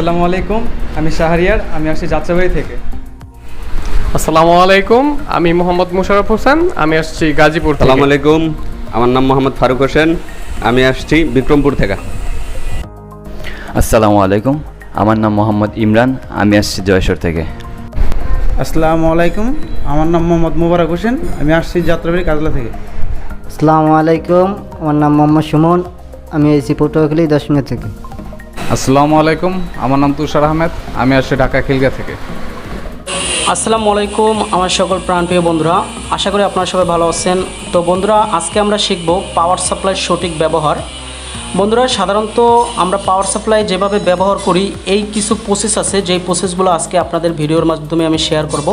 আসসালামু আলাইকুম আমি শাহরিয়ার আমি আসছি যাত্রাবাড়ি থেকে। আসসালামু আলাইকুম আমি মোহাম্মদ মুশারফ হোসেন আমি আসছি গাজীপুর থেকে। সালাম আলাইকুম আমার নাম মোহাম্মদ ফারুক হোসেন আমি আসছি বিক্রমপুর থেকে। আসসালামু আলাইকুম আমার নাম মোহাম্মদ ইমরান আমি আসছি জয়সর থেকে। আসসালামু আলাইকুম আমার নাম মোহাম্মদ মুবারক হোসেন আমি আসছি যাত্রাবাড়ি কাজলা থেকে। আসসালামু আলাইকুম আমার নাম মোহাম্মদ সুমন আমি এসি পটুয়াখালী দশ মিনিট থেকে। আসসালামু আলাইকুম, আমার নাম তুষার আহমেদ, আমি আসছি ঢাকা খিলগা থেকে। আসসালামু আলাইকুম, আমার সকল প্রাণপ্রিয় বন্ধুরা, আশা করি আপনারা সবাই ভালো আছেন। তো বন্ধুরা, আজকে আমরা শিখব পাওয়ার সাপ্লাইয়ের সঠিক ব্যবহার। বন্ধুরা, সাধারণত আমরা পাওয়ার সাপ্লাই যেভাবে ব্যবহার করি, এই কিছু প্রসেস আছে, যেই প্রসেসগুলো আজকে আপনাদের ভিডিওর মাধ্যমে আমি শেয়ার করব।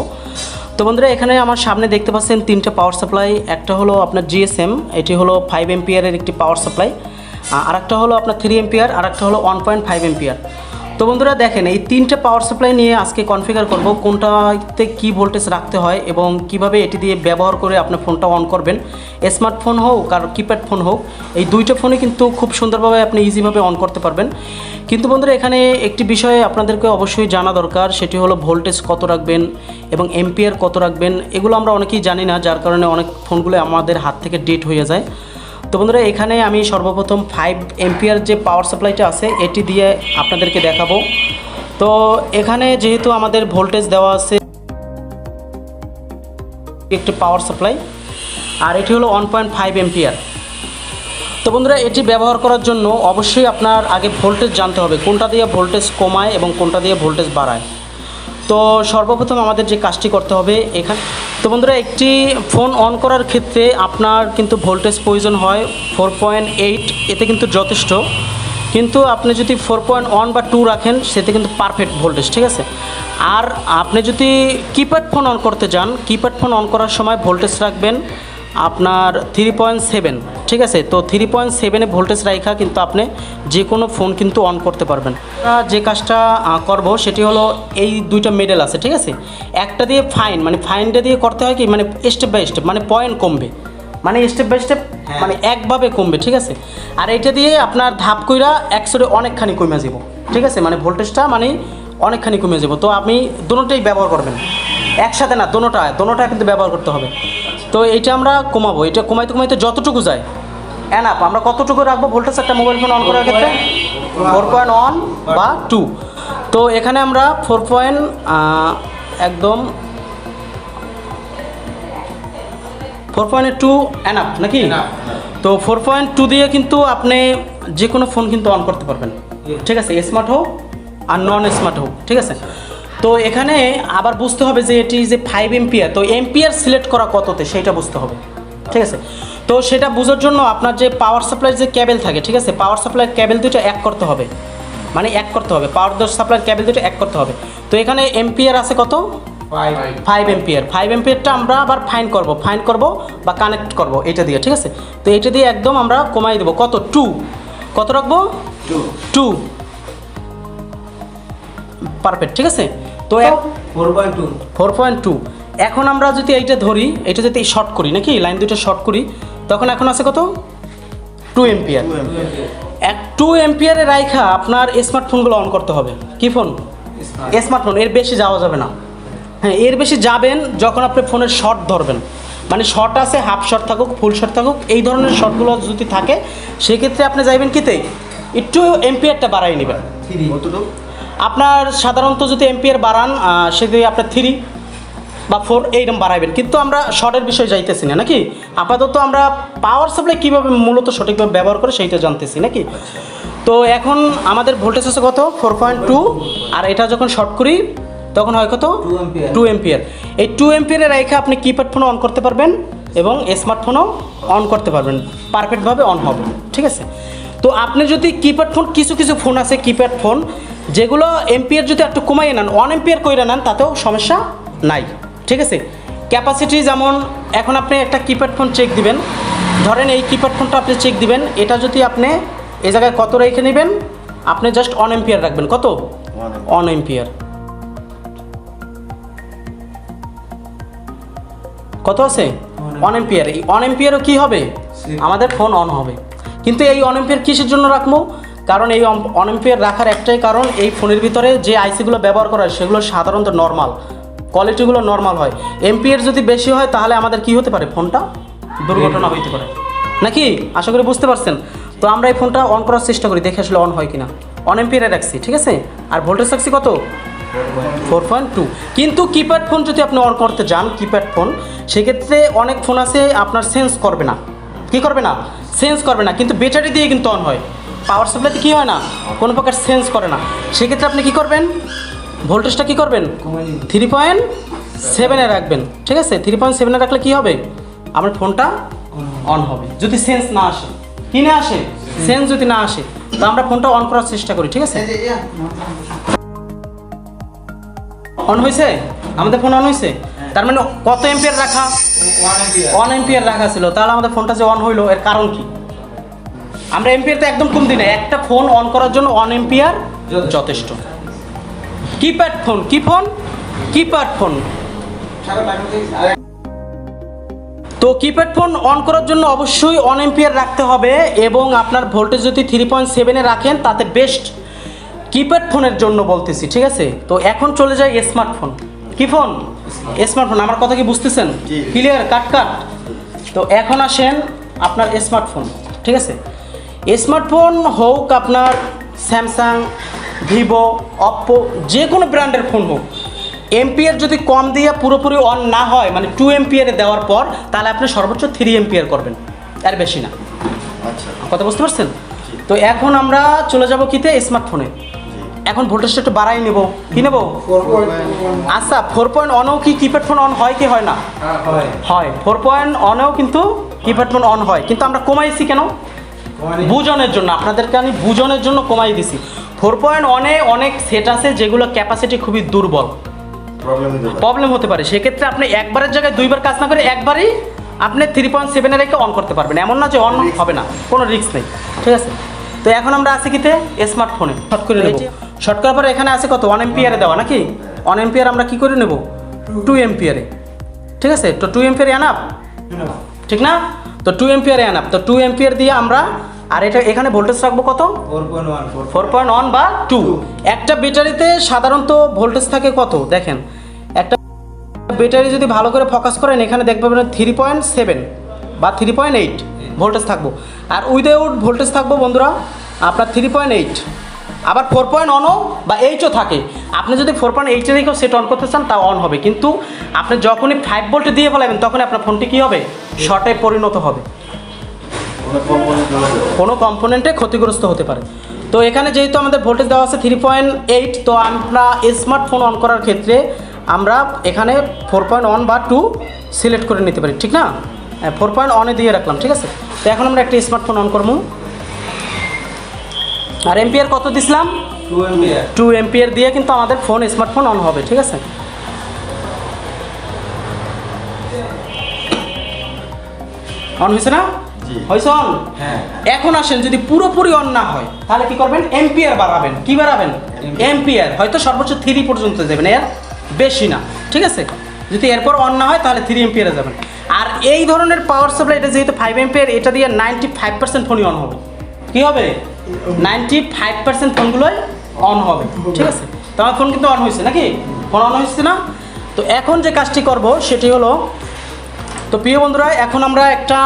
তো বন্ধুরা, এখানে আমার সামনে দেখতে পাচ্ছেন তিনটে পাওয়ার সাপ্লাই একটা হলো আপনার জিএসএম এটি হলো ফাইভ এমপিয়ারের একটি পাওয়ার সাপ্লাই আর একটা হলো আপনার থ্রি এমপিয়ার আর একটা হলো ওয়ান পয়েন্ট ফাইভ এমপিয়ার তো বন্ধুরা দেখেন, এই তিনটে পাওয়ার সাপ্লাই নিয়ে আজকে কনফিগার করব, কোনটাতে কি ভোল্টেজ রাখতে হয় এবং কীভাবে এটি দিয়ে ব্যবহার করে আপনার ফোনটা অন করবেন। স্মার্টফোন হোক আর কিপ্যাড ফোন হোক, এই দুইটা ফোনে কিন্তু খুব সুন্দরভাবে আপনি ইজিভাবে অন করতে পারবেন। কিন্তু বন্ধুরা এখানে একটি বিষয়ে আপনাদেরকে অবশ্যই জানা দরকার, সেটি হলো ভোল্টেজ কত রাখবেন এবং এমপিয়ার কত রাখবেন, এগুলো আমরা অনেকেই জানি না, যার কারণে অনেক ফোনগুলো আমাদের হাত থেকে ডেট হয়ে যায়। তো বন্ধুরা, এখানে আমি সর্বপ্রথম ফাইভ এমপিয়ার যে পাওয়ার সাপ্লাইটা আছে, এটি দিয়ে আপনাদেরকে দেখাবো। তো এখানে যেহেতু আমাদের ভোল্টেজ দেওয়া আছে, একটি পাওয়ার সাপ্লাই আর এটি হলো ওয়ান পয়েন্ট ফাইভ এমপিয়ার তো বন্ধুরা, এটি ব্যবহার করার জন্য অবশ্যই আপনার আগে ভোল্টেজ জানতে হবে, কোনটা দিয়ে ভোল্টেজ কমায় এবং কোনটা দিয়ে ভোল্টেজ বাড়ায়। তো সর্বপ্রথম আমাদের যে কাজটি করতে হবে, এখানে তো বন্ধুরা, একটি ফোন অন করার ক্ষেত্রে আপনার কিন্তু ভোল্টেজ প্রয়োজন হয় ফোর পয়েন্ট এইট, এতে কিন্তু যথেষ্ট। কিন্তু আপনি যদি ফোর পয়েন্ট ওয়ান বা টু রাখেন, সেতে কিন্তু পারফেক্ট ভোল্টেজ, ঠিক আছে? আর আপনি যদি কিপ্যাড ফোন অন করতে যান কিপ্যাড ফোন অন করার সময় ভোল্টেজ রাখবেন আপনার থ্রি পয়েন্ট সেভেন ঠিক আছে? তো থ্রি পয়েন্ট সেভেনে ভোল্টেজ রাখা কিন্তু আপনি যে কোনো ফোন কিন্তু অন করতে পারবেন। আমরা যে কাজটা করব সেটি হলো এই দুইটা মেডেল আছে ঠিক আছে? একটা দিয়ে ফাইন মানে ফাইনটা দিয়ে করতে হয় কি? মানে স্টেপ বাই স্টেপ মানে পয়েন্ট কমবে। মানে স্টেপ বাই স্টেপ মানে একভাবে কমবে ঠিক আছে? আর এইটা দিয়ে আপনার ধাপ কইরা একশোরে অনেকখানি কমে যাব ঠিক আছে? মানে ভোল্টেজটা মানে অনেকখানি কমে যাব তো আপনি দুটোটাই ব্যবহার করবেন। একসাথে না দোনোটা দোনোটা কিন্তু ব্যবহার করতে হবে। তো এইটা আমরা কমাবো। এটা কমাইতে কমাইতে যতটুকু যায়। এনাপ আমরা কতটুকু রাখব? ভোল্টেজ একটা মোবাইল ফোন অন করার ক্ষেত্রে? ফোর পয়েন্ট ওয়ান বা টু তো এখানে আমরা ফোর পয়েন্ট একদম ফোর পয়েন্ট টু অ্যানাপ নাকি? তো ফোর পয়েন্ট টু দিয়ে কিন্তু আপনি যে কোনো ফোন কিন্তু অন করতে পারবেন। ঠিক আছে স্মার্ট হোক আর নন স্মার্ট হোক। ঠিক আছে? তো এখানে আবার বুঝতে হবে যে এটি যে ফাইভ এমপিয়ার তো এমপিয়ার সিলেক্ট করা কততে সেইটা বুঝতে হবে ঠিক আছে? তো সেটা বোঝার জন্য আপনার যে পাওয়ার সাপ্লাই যে ক্যাবেল থাকে ঠিক আছে? পাওয়ার সাপ্লাই ক্যাবেল দুটো এক করতে হবে। মানে এক করতে হবে পাওয়ার সাপ্লাই ক্যাবেল দুটো এক করতে হবে। তো এখানে এমপিয়ার আছে কত? ফাইভ এমপিয়ার ফাইভ এমপিয়ারটা আমরা আবার ফাইন করব ফাইন করব বা কানেক্ট করব এটা দিয়ে ঠিক আছে? তো এটা দিয়ে একদম আমরা কমাই দেবো। কত? টু কত রাখব? টু পারফেক্ট ঠিক আছে? তো four point two four point এখন আমরা যদি এইটা ধরি এটা যদি শর্ট করি নাকি? লাইন দুটো শর্ট করি তখন এখন আছে কত? টু এমপিয়ার এক টু এমপিয়ারে রাইখা আপনার স্মার্টফোনগুলো অন করতে হবে। কি ফোন স্মার্টফোন এর বেশি যাওয়া যাবে না। হ্যাঁ এর বেশি যাবেন যখন আপনি ফোনের শর্ট ধরবেন। মানে শর্ট আছে হাফ শর্ট থাকুক ফুল শর্ট থাকুক এই ধরনের শর্টগুলো যদি থাকে সেক্ষেত্রে আপনি যাইবেন কিতে? একটু এমপিয়ারটা বাড়াই নেবেন। আপনার সাধারণত যদি এমপিয়ার বাড়ান সেদিকে আপনার থ্রি বা ফোর এইরকম বাড়াইবেন। কিন্তু আমরা শর্টের বিষয়ে যাইতেছি না নাকি? আপাতত আমরা পাওয়ার সাপ্লাই কীভাবে মূলত সঠিকভাবে ব্যবহার করে সেইটা জানতেছি নাকি? তো এখন আমাদের ভোল্টেজ আছে কত? ফোর পয়েন্ট টু আর এটা যখন শর্ট করি তখন হয় কত? টু এমপিয়ার এই টু এমপিয়ারের রেখে আপনি কিপ্যাড ফোনও অন করতে পারবেন এবং স্মার্টফোনও অন করতে পারবেন। পারফেক্টভাবে অন হবে। ঠিক আছে? তো আপনি যদি কিপ্যাড ফোন কিছু কিছু ফোন আছে কিপ্যাড ফোন যেগুলো এমপিয়ার যদি একটু কমাইয়ে নেন ওয়ান এমপিয়ার করে নেন তাতেও সমস্যা নাই। ঠিক আছে? ক্যাপাসিটি যেমন এখন আপনি একটা কিপ্যাড ফোন চেক দিবেন। ধরেন এই কিপ্যাড ফোনটা আপনি চেক দিবেন এটা যদি আপনি এই জায়গায় কত রেখে নেবেন আপনি জাস্ট অন এমপিয়ার রাখবেন। কত? অন এমপিয়ার কত আছে? অন এম্পিয়ার এই অন এম্পিয়ারও কী হবে? আমাদের ফোন অন হবে। কিন্তু এই অন এম্পিয়ার কিসের জন্য রাখব? কারণ এই অনএম্পিয়ার রাখার একটাই কারণ, এই ফোনের ভিতরে যে আইসিগুলো ব্যবহার করা হয়, সেগুলো সাধারণত নর্মাল কোয়ালিটিগুলো নর্মাল হয়। এমপিএর যদি বেশি হয়, তাহলে আমাদের কি হতে পারে? ফোনটা দুর্ঘটনা হইতে পারে। নাকি? আশা করি বুঝতে পারছেন। তো আমরা এই ফোনটা অন করার চেষ্টা করি, দেখে আসলে অন হয় কিনা। অন এমপিয়ারে রাখছি, ঠিক আছে? আর ভোল্টেজ রাখছি কত? ফোর পয়েন্ট টু কিন্তু কিপ্যাড ফোন যদি আপনি অন করতে যান কিপ্যাড ফোন সেক্ষেত্রে অনেক ফোন আছে, আপনার সেন্স করবে না। কি করবে না? সেন্স করবে না কিন্তু ব্যাটারি দিয়ে কিন্তু অন হয়। পাওয়ার সাপ্লাইতে কী হয় না? কোনো প্রকার সেন্স করে না। সেক্ষেত্রে আপনি কি করবেন? ভোল্টেজটা কি করবেন? থ্রি পয়েন্ট সেভেনে রাখবেন। ঠিক আছে? থ্রি পয়েন্ট সেভেনে রাখলে কী হবে? আমার ফোনটা অন হবে। যদি সেন্স না আসে। কি না আসে? সেন্স যদি না আসে তো আমরা ফোনটা অন করার চেষ্টা করি ঠিক আছে? অন হয়েছে? আমাদের ফোন অন হয়েছে? তার মানে কত এম্পিয়ার রাখা? ওয়ান এম্পিয়ার রাখা ছিল। তাহলে আমাদের ফোনটা যে অন হইল এর কারণ কি? আমরা এম্পিয়ার তো একদম কম দিই না। একটা ফোন অন করার জন্য ওয়ান এম্পিয়ার যথেষ্ট। কিপ্যাড ফোন কি ফোন কিপ্যাড ফোন তো কিপ্যাড ফোন অন করার জন্য অবশ্যই অন এম্পিয়ার রাখতে হবে এবং আপনার ভোল্টেজ যদি থ্রি পয়েন্ট সেভেনে রাখেন তাতে বেস্ট কিপ্যাড ফোনের জন্য বলতেছি ঠিক আছে? তো এখন চলে যায় স্মার্টফোন কি ফোন স্মার্টফোন আমার কথা কি বুঝতেছেন? Clear cut cut. তো এখন আসেন আপনার স্মার্টফোন ঠিক আছে? স্মার্টফোন হোক আপনার স্যামসাং ভিভো অপ্পো যে কোনো ব্র্যান্ডের ফোন হোক এমপিয়ার যদি কম দিয়ে পুরোপুরি অন না হয় মানে টু এমপিয়ারে দেওয়ার পর তাহলে আপনি সর্বোচ্চ থ্রি এমপিয়ার করবেন আর বেশি না। আচ্ছা। কথা বুঝতে পারছেন? তো এখন আমরা চলে যাব কিতে? স্মার্টফোনে। এখন ভোল্টেজটা একটু বাড়াই নেব। কি নেব? আচ্ছা ফোর পয়েন্ট অনেও কি কিপ্যাড ফোন অন হয় কি হয় না? হয়। ফোর পয়েন্ট অনেও কিন্তু কিপ্যাড ফোন অন হয়। কিন্তু আমরা কমাইছি কেন? বুজনের জন্য। আপনাদেরকে আমি বুজনের জন্য কমাই দিছি। ফোর পয়েন্ট অনে অনেক সেট আছে যেগুলো ক্যাপাসিটি খুবই দুর্বল। প্রবলেম হতে পারে। সেক্ষেত্রে আপনি একবারের জায়গায় দুইবার কাজ না করে একবারই আপনি থ্রি পয়েন্ট সেভেনে রেখে অন করতে পারবেন। এমন না যে অন হবে না। কোনো রিস্ক নেই। ঠিক আছে? তো এখন আমরা আছি কিতে? স্মার্টফোনে শর্ট করে নেব। শর্ট করার পরে এখানে আছে কত? ওয়ান এমপিয়ারে দেওয়া নাকি? ওয়ান এমপিয়ার আমরা কি করে নেব? টু এমপিয়ারে ঠিক আছে? তো টু এমপিয়ারে আনাপ ঠিক না? তো টু এমপিয়ারে আনাপ তো টু এমপিয়ার দিয়ে আমরা, আর এটা এখানে ভোল্টেজ রাখব কত? ফোর পয়েন্ট ওয়ান বা টু একটা ব্যাটারিতে সাধারণত ভোল্টেজ থাকে কত? দেখেন। একটা ব্যাটারি যদি ভালো করে ফোকাস করেন, এখানে দেখতে পাবেন থ্রি পয়েন্ট সেভেন বা থ্রি পয়েন্ট এইট ভোল্টেজ থাকব। আর উইদাউট ভোল্টেজ থাকব বন্ধুরা, আপনার থ্রি পয়েন্ট এইট আবার ফোর পয়েন্ট অনও বা এইচও থাকে। আপনি যদি ফোর পয়েন্ট এইটের দিকেও সেট অন করতে চান, তা অন হবে। কিন্তু আপনি যখনই ফাইভ ভোল্টে দিয়ে ফেলাবেন তখন আপনার ফোনটি কী হবে? শর্টে পরিণত হবে। কোনো কম্পোনেন্টে ক্ষতিগ্রস্ত হতে পারে। তো এখানে যেহেতু আমাদের ভোল্টেজ দেওয়া আছে থ্রি পয়েন্ট এইট তো আমরা স্মার্টফোন অন করার ক্ষেত্রে আমরা এখানে ফোর পয়েন্ট ওয়ান বা টু সিলেক্ট করে নিতে পারি। ঠিক না? ফোর পয়েন্ট ওয়ানে দিয়ে রাখলাম। ঠিক আছে? তো এখন আমরা একটা স্মার্টফোন অন করব। আর এমপিআর কত দিছিলাম? টু এমপিআর দিয়ে কিন্তু আমাদের ফোন স্মার্টফোন অন হবে ঠিক আছে? অন হয়েছে না? হয়েছে অন এখন আসেন যদি পুরোপুরি অন না হয় তাহলে কি করবেন? এমপিআর বাড়াবেন। কি বাড়াবেন? এমপিআর হয়তো সর্বোচ্চ থ্রি পর্যন্ত দেবেন এর বেশি না ঠিক আছে? যদি এরপর অন না হয় তাহলে থ্রি এমপিআরে যাবেন। আর এই ধরনের পাওয়ার সাপ্লাই এটা যেহেতু ফাইভ এমপিআর এটা দিয়ে নাইনটি ফাইভ পার্সেন্ট ফোনই অন হবে। কি হবে? নাইনটি ফাইভ পার্সেন্ট ফোনগুলোই অন হবে ঠিক আছে? তো আমার ফোন কিন্তু অন হয়েছে নাকি? ফোন অন হয়েছে না? তো এখন যে কাজটি করব সেটি হলো তো প্রিয় বন্ধুরা এখন আমরা একটা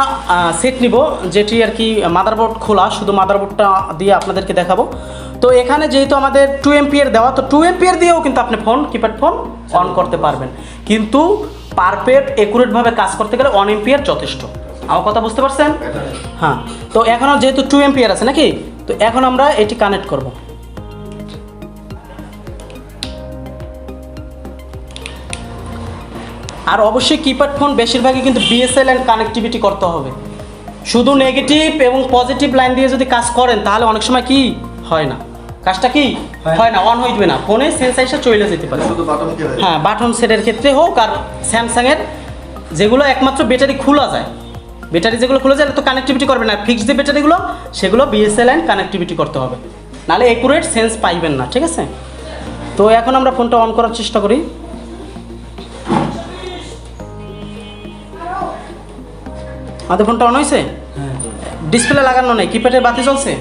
সেট নিব যেটি আর কি মাদারবোর্ড খোলা শুধু মাদারবোর্ডটা দিয়ে আপনাদেরকে দেখাবো। তো এখানে যেহেতু আমাদের টু এমপিয়ার দেওয়া তো টু এমপিয়ার দিয়েও কিন্তু আপনি ফোন কিপ্যাড ফোন অন করতে পারবেন। কিন্তু পারফেক্ট একুরেটভাবে কাজ করতে গেলে ওয়ান এমপিয়ার যথেষ্ট। আমার কথা বুঝতে পারছেন? হ্যাঁ তো এখনও যেহেতু টু এমপিয়ার আছে নাকি? তো এখন আমরা এটি কানেক্ট করব। আর অবশ্যই কিপ্যাড ফোন বেশিরভাগই কিন্তু বিএসএল অ্যান্ড কানেক্টিভিটি করতে হবে। শুধু নেগেটিভ এবং পজিটিভ লাইন দিয়ে যদি কাজ করেন তাহলে অনেক সময় কি হয় না? কাজটা কি হয়। না অন হইবে না। ফোনে সেন্সাইসটা চলে যেতে পারে। হ্যাঁ বাটন সেটের ক্ষেত্রে হোক আর স্যামসাংয়ের যেগুলো একমাত্র ব্যাটারি খোলা যায় ব্যাটারি যেগুলো খোলা যায় তো কানেক্টিভিটি করবে না। ফিক্সড যে ব্যাটারিগুলো সেগুলো বিএসএল অ্যান্ড কানেক্টিভিটি করতে হবে। নাহলে একুরেট সেন্স পাইবেন না ঠিক আছে? তো এখন আমরা ফোনটা অন করার চেষ্টা করি। আমাদের ফোনটা অন হয়েছে? ডিসপ্লে লাগানো নেই কিপ্যাডের বাতি চলছে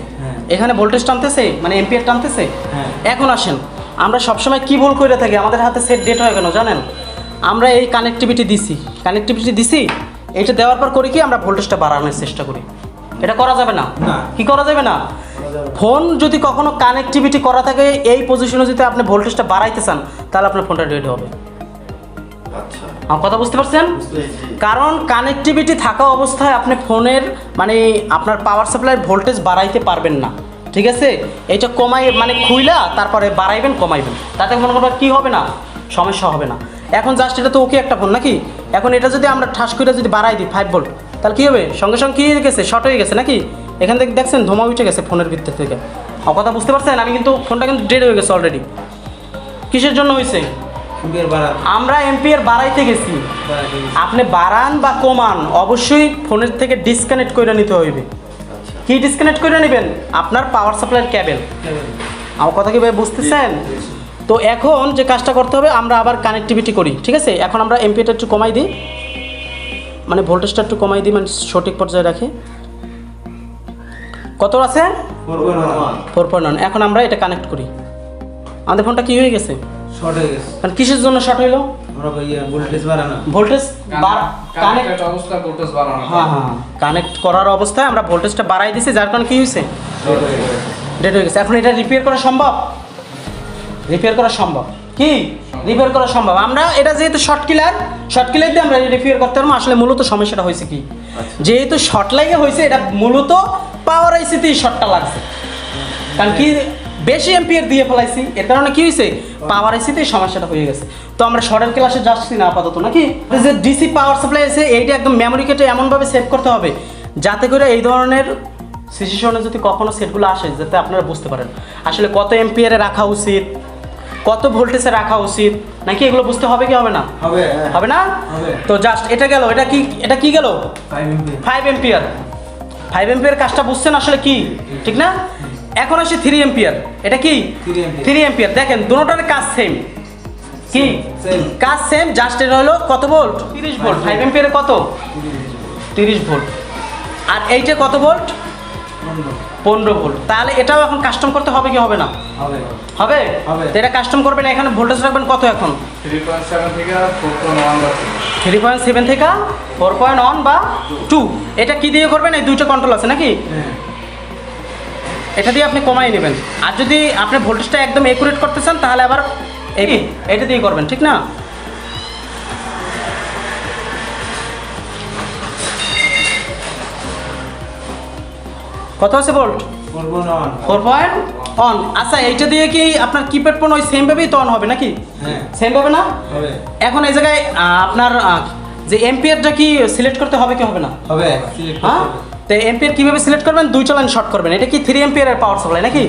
এখানে ভোল্টেজ টানতেছে মানে এম্পিয়ার টানতেছে? হ্যাঁ। এখন আসেন আমরা সবসময় কি ভুল করে থাকি? আমাদের হাতে সেট ডেট হয় কেন জানেন? আমরা এই কানেক্টিভিটি দিছি। কানেক্টিভিটি দিছি? এইটা দেওয়ার পর করি কি আমরা ভোল্টেজটা বাড়ানোর চেষ্টা করি। এটা করা যাবে না? না। কি করা যাবে না? ফোন যদি কখনো কানেক্টিভিটি করা থাকে এই পজিশনে যদি আপনি ভোল্টেজটা বাড়াইতে চান তাহলে আপনার ফোনটা ডেড হবে। আমার কথা বুঝতে পারছেন? কারণ কানেক্টিভিটি থাকা অবস্থায় আপনি ফোনের মানে আপনার পাওয়ার সাপ্লাইয়ের ভোল্টেজ বাড়াইতে পারবেন না। ঠিক আছে? এটা কমাই মানে খুইলা তারপরে বাড়াইবেন কমাইবেন। তাতে মনে করবেন কী হবে না? সমস্যা হবে না। এখন জাস্ট এটা তো ওকে একটা ফোন নাকি? এখন এটা যদি আমরা ঠাস করে যদি বাড়াই দিই ফাইভ ভোল্ট তাহলে কী হবে? সঙ্গে সঙ্গে কী হয়ে গেছে? শর্ট হয়ে গেছে নাকি? এখান থেকে দেখছেন ধোমা উঠে গেছে ফোনের ভিতর থেকে। আমার কথা বুঝতে পারছেন? আমি কিন্তু ফোনটা কিন্তু ডেড হয়ে গেছে অলরেডি কিসের জন্য হয়েছে? আমরা এম্পিয়ার বাড়াইতে গেছি। আপনি বাড়ান বা কমান অবশ্যই ফোনের থেকে ডিসকানেক্ট করে নিতে হইবে। কি ডিসকানেক্ট করে নেবেন? আপনার পাওয়ার সাপ্লাইয়ের ক্যাবেল আমার কথা কি ভাই বুঝতেছেন? তো এখন যে কাজটা করতে হবে আমরা আবার কানেক্টিভিটি করি ঠিক আছে? এখন আমরা এমপিটা একটু কমাই দিই। মানে ভোল্টেজটা একটু কমাই দিই মানে সঠিক পর্যায়ে রাখি। কত আছে? Four point one. এখন আমরা এটা কানেক্ট করি। আমাদের ফোনটা কি হয়ে গেছে? শর্ট হয়ে গেছে। মানে কিসের জন্য শর্ট হইল? আমরা ইয়ে ভোল্টেজ বাড়ানো। ভোল্টেজ কানেক্ট কানেক্ট অবস্থা ভোল্টেজ বাড়ানো। হ্যাঁ হ্যাঁ। কানেক্ট করার অবস্থায় আমরা ভোল্টেজটা বাড়াই দিছি যার কারণে কি হয়েছে? ডেড হয়ে গেছে। এখন এটা রিপেয়ার করা সম্ভব? রিপেয়ার করা সম্ভব। কি? রিপেয়ার করা সম্ভব। আমরা এটা যেহেতু শর্ট কিলার শর্ট কিলার দিয়ে আমরা রিপেয়ার করতে পারব। আসলে মূলত সমস্যাটা হয়েছে কি? যেহেতু শর্ট লাগে হয়েছে এটা মূলত পাওয়ার আইসিতেই শর্টটা লাগছে। কারণ কি? বেশি এম্পিয়ার দিয়ে ফেলাইছি। এর কারণে কি হয়েছে? পাওয়ার আইসিতেই সমস্যাটা হয়ে গেছে। তো আমরা শর্টের ক্লাসে যাচ্ছি না আপাতত নাকি? যে ডিসি পাওয়ার সাপ্লাই আছে এইটা একদম মেমোরি কেটে এমনভাবে সেভ করতে হবে যাতে করে এই ধরনের সিচুয়েশনে যদি কখনো সেটগুলো আসে যাতে আপনারা বুঝতে পারেন। আসলে কত এম্পিয়ারে রাখা উচিত কত ভোল্টেজে রাখা উচিত? নাকি এগুলো বুঝতে হবে কি হবে না? হবে হবে না? তো জাস্ট এটা গেল এটা কি এটা কি গেল? ফাইভ এম্পিয়ার ফাইভ এম্পিয়ার কাজটা বুঝছেন আসলে কি? ঠিক না? এখন আসি থ্রি এম্পিয়ার এটা কি? 3 ampere। থ্রি এম্পিয়ার দেখেন দুটোটার কাজ সেম কি। কাজ সেম জাস্ট এটা হলো কত ভোল্ট তিরিশ ভোল্ট ফাইভ এম্পিয়ারে কত? তিরিশ ভোল্ট আর এইটা কত ভোল্ট পনেরো ভোল্ট। তাহলে এটাও এখন কাস্টম করতে হবে কি হবে না? হবে। তো এটা কাস্টম করবেন এখানে ভোল্টেজ রাখবেন কত এখন? থ্রি পয়েন্ট সেভেন থেকে four point one three point seven থেকে ফোর পয়েন্ট ওয়ান বা টু এটা কি দিয়ে করবেন? এই দুইটা কন্ট্রোল আছে নাকি? হ্যাঁ। এটা দিয়ে আপনি কমাই নেবেন। আর যদি আপনি ভোল্টেজটা একদম একুরেট করতে চান তাহলে আবার এই এটা দিয়ে করবেন ঠিক না? কত আছে ভোল্ট ফোর পয়েন্ট অন আচ্ছা এইটা দিয়ে কি আপনার কিপ্যাড ফোন ওই সেমভাবেই তো অন হবে নাকি? হ্যাঁ। সেম হবে না? এখন এই জায়গায় আপনার যে এম্পিয়ারটা কি সিলেক্ট করতে হবে কি হবে না? হবে। হ্যাঁ? তো এম্পিয়ার কীভাবে সিলেক্ট করবেন? দুইটা লাইন শর্ট করবেন। এটা কি থ্রি এম্পিয়ারের পাওয়ার সাপ্লাই নাকি?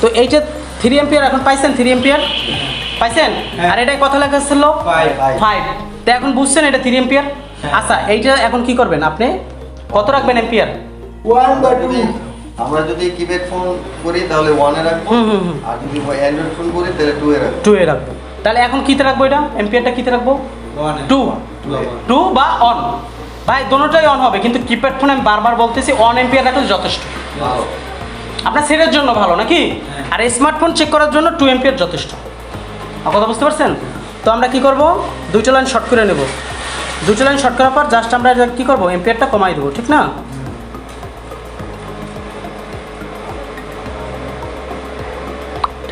তো এইটা থ্রি এম্পিয়ার এখন পাইছেন? থ্রি এম্পিয়ার পাইছেন? হ্যাঁ। আর এটাই কথা লেখা ছিল? ফাইভ তো এখন বুঝছেন এটা থ্রি এম্পিয়ার আচ্ছা এইটা এখন কি করবেন আপনি? কত রাখবেন এম্পিয়ার আমরা যদি আমরা যদি কিপ্যাড ফোন করি তাহলে ওয়ানে রাখব। হুম, হুম, হুম। আর যদি অ্যান্ড্রয়েড ফোন করি তাহলে টু এ রাখব। টু এ রাখব। তাহলে এখন কিতে রাখব এটা? এম্পিয়ারটা কিতে রাখব? টু টু বা অন ভাই দোনোটাই অন হবে কিন্তু কিপ্যাড ফোন আমি বারবার বলতেছি অন এম্পিয়ার রাখলে যথেষ্ট। আপনার সেটের জন্য ভালো নাকি? আর স্মার্টফোন চেক করার জন্য টু এম্পিয়ার যথেষ্ট। কথা বুঝতে পারছেন? তো আমরা কি করব? দুইটা লাইন শর্ট করে নেব। দুইটা লাইন শর্ট করার পর জাস্ট আমরা কি করব? এম্পিয়ারটা কমাই দেবো ঠিক না?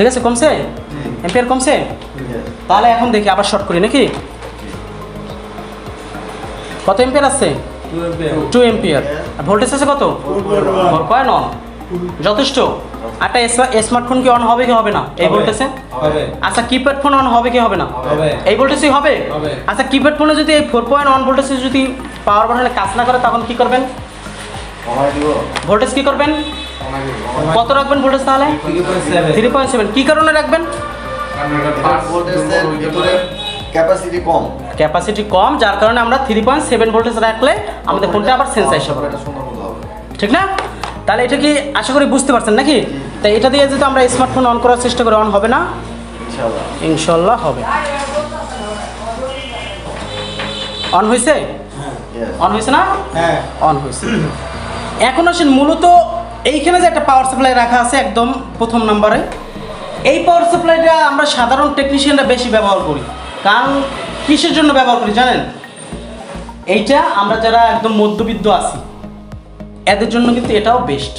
ঠিক আছে কমছে? এম্পিয়ার কমছে? তাহলে এখন দেখি আবার শর্ট করি নাকি? কত এম্পিয়ার আছে? টু এম্পিয়ার আর ভোল্টেজ আছে কত? ফোর পয়েন্ট অন যথেষ্ট। একটা স্মার্টফোন কি অন হবে কি হবে না? এই। ভোল্টেজে হবে। আচ্ছা কিপ্যাড ফোন অন হবে কি হবে না? এই ভোল্টেজই হবে? হবে। আচ্ছা কিপ্যাড ফোনে যদি এই ফোর পয়েন্ট অন ভোল্টেজে যদি পাওয়ার বাটনে কাজ না করে তখন কি করবেন? ভোল্টেজ কি করবেন? কত রাখবেন ভোল্টেজ তাহলে? থ্রি পয়েন্ট সেভেন কী কারণে রাখবেন? ক্যাপাসিটি কম। ক্যাপাসিটি কম যার কারণে আমরা থ্রি পয়েন্ট সেভেন ভোল্টেজ রাখলে আমাদের ফোনটা আবার মতো হবে ঠিক না? তাহলে এটা কি আশা করি বুঝতে পারছেন নাকি? তাই এটা দিয়ে যদি আমরা স্মার্টফোন অন করার চেষ্টা করি অন হবে না? ইনশাল্লাহ হবে। অন হয়েছে অন হয়েছে না? হ্যাঁ। অন হয়েছে এখন আসেন মূলত এইখানে যে একটা পাওয়ার সাপ্লাই রাখা আছে একদম প্রথম নম্বরে। এই পাওয়ার সাপ্লাইটা আমরা সাধারণ টেকনিশিয়ানরা বেশি ব্যবহার করি। কারণ কিসের জন্য ব্যবহার করি জানেন? এইটা আমরা যারা একদম মধ্যবিত্ত আছি এদের জন্য কিন্তু এটাও বেস্ট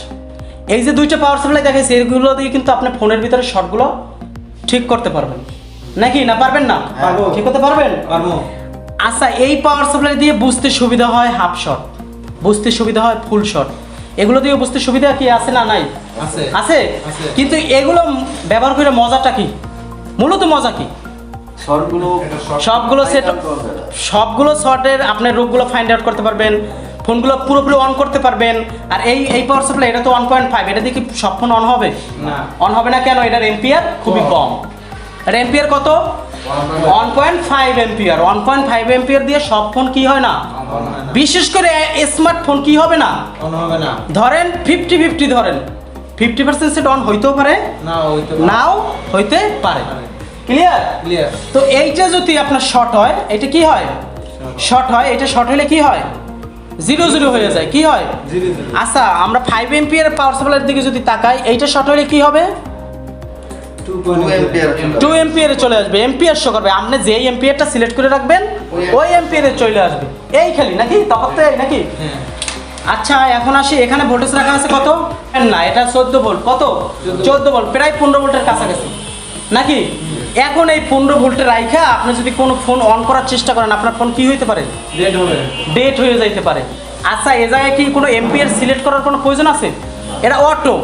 এই যে দুইটা পাওয়ার সাপ্লাই দেখাইছে এগুলো দিয়ে কিন্তু আপনি ফোনের ভিতরে শর্টগুলো ঠিক করতে পারবেন। নাকি না পারবেন না? পারব। ঠিক করতে পারবেন? পারব। আচ্ছা এই পাওয়ার সাপ্লাই দিয়ে বুঝতে সুবিধা হয় হাফ শট বুঝতে সুবিধা হয় ফুল শট এগুলো দিয়ে বুঝতে সুবিধা কি? আছে না নাই? আছে। কিন্তু এগুলো ব্যবহার করে মজাটা কি? মূলত মজা কি? সবগুলো সেট সবগুলো শর্টের আপনার রোগগুলো ফাইন্ড আউট করতে পারবেন ফোনগুলো পুরোপুরি অন করতে পারবেন আর এই এই পাওয়ার সাপ্লাই এটা তো ওয়ান পয়েন্ট ফাইভ এটা দিয়ে কি সব ফোন অন হবে? না। অন হবে না কেন? এটার এম্পিয়ার খুবই কম। আর এম্পিয়ার কত? One point five ampere one point five ampere দিয়ে সব ফোন কি হয় না? বিশেষ করে স্মার্টফোন কি হবে না? ধরেন ফিফটি ফিফটি ধরেন ফিফটি পার্সেন্ট সেট অন হইতেও পারে নাও হইতে পারে। ক্লিয়ার ক্লিয়ার তো এইটা যদি আপনার শর্ট হয় এটা কি হয়? শর্ট হয় এটা শর্ট হলে কি হয়? জিরো জিরো হয়ে যায় কি হয়? আচ্ছা আমরা ফাইভ এমপিয়ার পাওয়ার সাপ্লাইয়ের দিকে যদি তাকাই এইটা শর্ট হলে কি হবে? টু এম্পিয়ার চলে আসবে। এমপিয়ার শো করবে। আপনি যেই এমপিয়ারটা সিলেক্ট করে রাখবেন ওই এমপিয়ারে চলে আসবে। এই খালি নাকি? তখন তো এই নাকি? হ্যাঁ। আচ্ছা এখন আসি। এখানে ভোল্টেজ রাখা আছে কত? না এটা চোদ্দ ভোল্ট কত? চোদ্দ। ভোল্ট প্রায় পনেরো ভোল্টের কাছাকাছি। নাকি? এখন এই পনেরো ভোল্টের রাইখা আপনি যদি কোনো ফোন অন করার চেষ্টা করেন আপনার ফোন কি হইতে পারে? ডেট হয়ে যাইতে পারে। আচ্ছা এ জায়গায় কি কোনো এমপিআর সিলেক্ট করার কোনো প্রয়োজন আছে? এটা অটো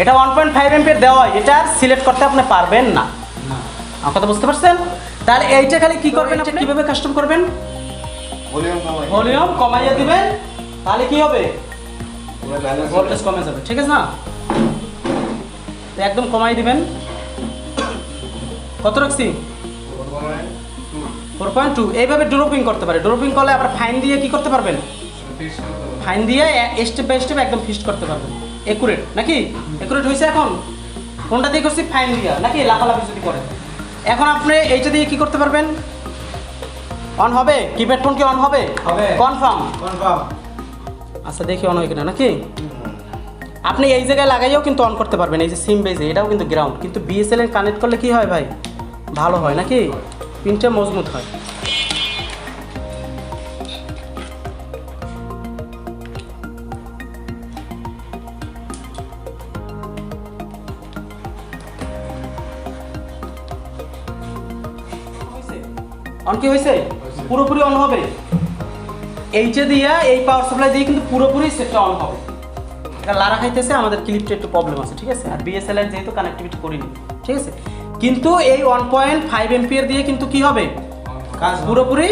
এটা ওয়ান পয়েন্ট ফাইভ এমপিআর দেওয়া এটা সিলেক্ট করতে আপনি পারবেন না। আমার কথা বুঝতে পারছেন? তাহলে এইটা খালি কি করবেন আপনি? কীভাবে কাস্টম করবেন? ভলিউম কমাই। ভলিউম কমাইয়া দিবেন তাহলে কি হবে? ভোল্টেজ কমে যাবে ঠিক আছে না? একদম কমাই দিবেন। কত রাখছি? ফোর পয়েন্ট টু এইভাবে ড্রপিং করতে পারে। ড্রপিং করলে আবার ফাইন দিয়ে কি করতে পারবেন? ফাইন দিয়ে স্টেপ বাই স্টেপ একদম ফিক্সড করতে পারবেন। একুরেট নাকি? একুরেট হয়েছে এখন? কোনটা দিয়ে করছি? ফাইন দিয়া নাকি লাফালাফি যদি করে? এখন আপনি এইটা দিয়ে কি করতে পারবেন? অন হবে? কিপ্যাড ফোন কি অন হবে? হবে। কনফার্ম কনফার্ম আচ্ছা দেখি অন হয় কিনা নাকি? আপনি এই জায়গায় লাগাইও কিন্তু অন করতে পারবেন এই যে সিম বেজে এটাও কিন্তু গ্রাউন্ড কিন্তু বিএসএল এর কানেক্ট করলে কি হয় ভাই? ভালো হয় নাকি? পিনটা মজবুত হয়। অন কি হয়েছে? পুরোপুরি অন হবে। এইটা দিয়া এই পাওয়ার সাপ্লাই দিয়ে কিন্তু পুরোপুরি সেটটা অন হবে। এটা লারা খাইতেছে, আমাদের ক্লিপটা একটু প্রবলেম আছে, ঠিক আছে? আর বিএসএল এর যেহেতু কানেক্টিভিটি করিনি, ঠিক আছে? কিন্তু এই ওয়ান পয়েন্ট ফাইভ এমপিয়ার দিয়ে কিন্তু কি হবে? কাজ পুরোপুরি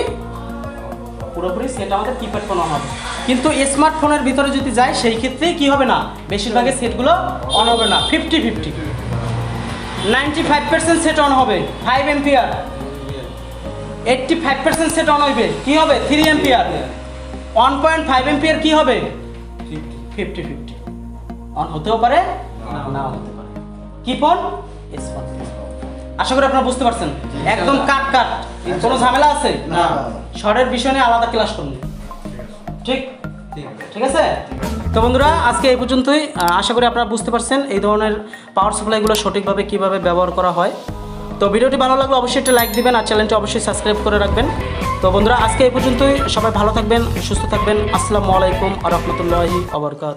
পুরোপুরি সেট আমাদের কিপ্যাড ফোন অন হবে। কিন্তু স্মার্টফোনের ভিতরে যদি যায়, সেই ক্ষেত্রে কি হবে না? বেশিরভাগের সেটগুলো অন হবে না। Fifty fifty ninety five percent set on হবে। Five ampere eighty five percent set on হইবে। কি হবে? Three ampere one point five ampere কি হবে? ফিফটি ফিফটি অন হতেও পারে নাও হতে পারে। কি ফোন আশা করি আপনারা বুঝতে পারছেন। একদম কাট কাট। কোনো ঝামেলা আছে? না। শর্টের বিষয় নিয়ে আলাদা ক্লাস করুন। ঠিক? ঠিক ঠিক আছে? তো বন্ধুরা আজকে এই পর্যন্তই। আশা করি আপনারা বুঝতে পারছেন এই ধরনের পাওয়ার সাপ্লাইগুলো সঠিকভাবে কীভাবে ব্যবহার করা হয়। তো ভিডিওটি ভালো লাগলে অবশ্যই একটা লাইক দিবেন আর চ্যানেলটি অবশ্যই সাবস্ক্রাইব করে রাখবেন। তো বন্ধুরা, আজকে এই পর্যন্তই। সবাই ভালো থাকবেন, সুস্থ থাকবেন। আসসালামু আলাইকুম রহমতুল্লাহি আবরকাত